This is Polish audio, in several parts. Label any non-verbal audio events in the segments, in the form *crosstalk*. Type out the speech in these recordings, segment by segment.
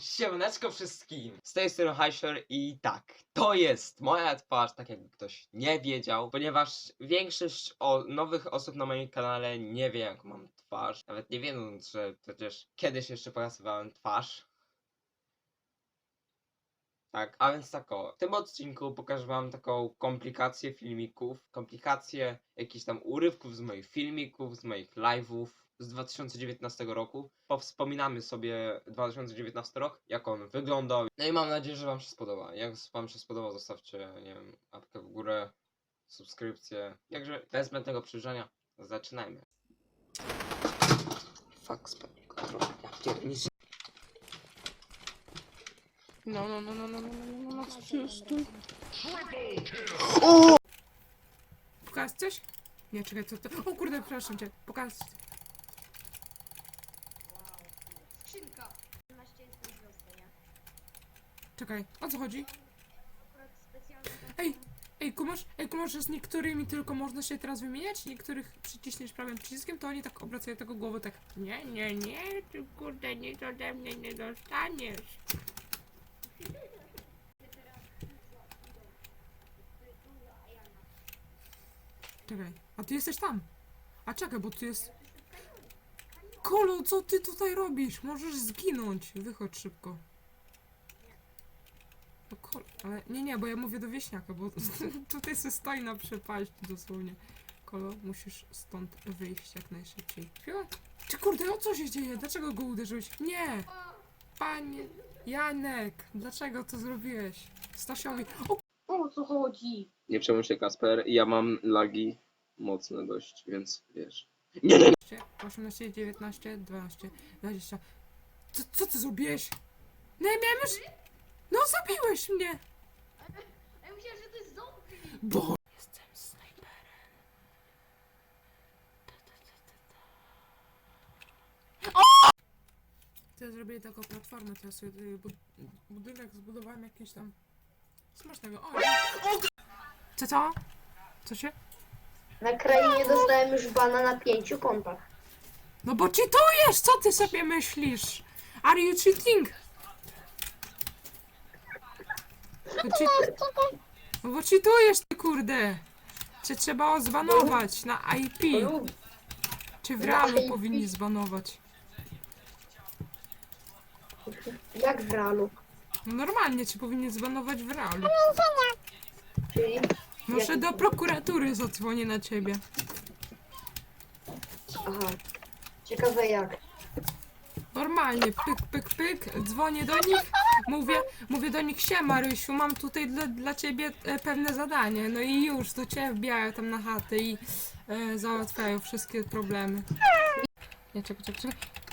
Siemaneczko wszystkim! Z tej strony Hajszer i tak, to jest moja twarz, tak jakby ktoś nie wiedział, ponieważ większość o, nowych osób na moim kanale nie wie jak mam twarz, nawet nie wiedząc, że przecież kiedyś jeszcze pokazywałem twarz. Tak, a więc tak o, w tym odcinku pokażę wam taką komplikację filmików, komplikację jakichś tam urywków z moich filmików, z moich live'ów z 2019 roku. Powspominamy sobie 2019 rok, jak on wyglądał. No i mam nadzieję, że wam się spodoba. Jak wam się spodoba, zostawcie, nie wiem, łapkę w górę, subskrypcję. Jakże bez zbędnego przyjrzenia, zaczynajmy. Fuck, spadnie kontrola. Ja pier- No, no, no, no, no, no, no, no, no, stój, stój. Pokaż coś? Nie, czekaj, co to? O kurde, przepraszam cię, pokaż. skrzynka. 12 jest na wiosnę, nie? Czekaj, o co chodzi? Ej, ej, kumasz, ej, kumasz, że z niektórymi tylko można się teraz wymieniać, niektórych przyciśniesz prawym przyciskiem, to oni tak obracają tego głowę tak. Nie, nie, nie, ty kurde, nic ode mnie nie dostaniesz. Czekaj, a ty jesteś tam. A czekaj, bo tu jest... Kolo, co ty tutaj robisz? Możesz zginąć. Wychodź szybko. No kol... Ale nie, nie, bo ja mówię do wieśniaka, bo *laughs* tutaj se stoi na przepaści dosłownie. Kolo, musisz stąd wyjść jak najszybciej. Czy kurde, o co się dzieje? Dlaczego go uderzyłeś? Nie! Panie Janek, dlaczego to zrobiłeś? Stasiowi. O O co chodzi? Nie przejmuj się Kasper, ja mam lagi mocne dość, więc wiesz. Nie, nie, nie. 18, 19, 12, 20. Co, co ty zrobiłeś? Nie, miałem już... No zabiłeś mnie! Ja myślałem, że to jest zombie. Bo... To ja zrobię taką platformę, to sobie tutaj bud budynek zbudowałem jakiś tam smacznego. O! Co co? Co się? Na krainie dostałem już bana na pięciu kontach. No bo cheatujesz! Co ty sobie myślisz? Are you cheating? No, cheat... no bo cheatujesz ty kurde! Cię trzeba zbanować na IP. Czy w realu powinni zbanować? Jak w realu. No normalnie cię powinni zbanować w realu. Czyli Może do prokuratury zadzwonię na ciebie. Aha. Ciekawe jak. Normalnie, pyk, pyk, pyk, dzwonię do nich, mówię, mówię do nich, siema Rysiu, mam tutaj dla, dla ciebie e, pewne zadanie, no i już, do ciebie wbijają tam na chatę i e, załatwiają wszystkie problemy. Nie, czekaj, czekaj, czekaj.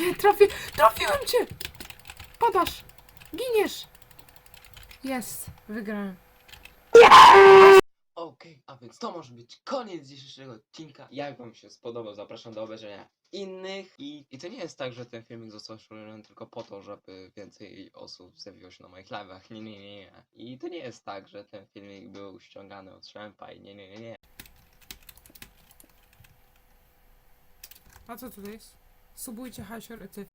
Nie, trafię, trafiłem cię! Padasz, giniesz! Jest, wygrałem. Okej, a więc to może być koniec dzisiejszego odcinka. Jak wam się spodobał, zapraszam do obejrzenia innych. I, I to nie jest tak, że ten filmik został stworzony tylko po to, żeby więcej osób zjawiło się na moich live'ach. Nie, nie, nie, nie. I to nie jest tak, że ten filmik był ściągany od Shrimpa i nie, nie, nie, nie. A co tutaj jest? собою тягачер, це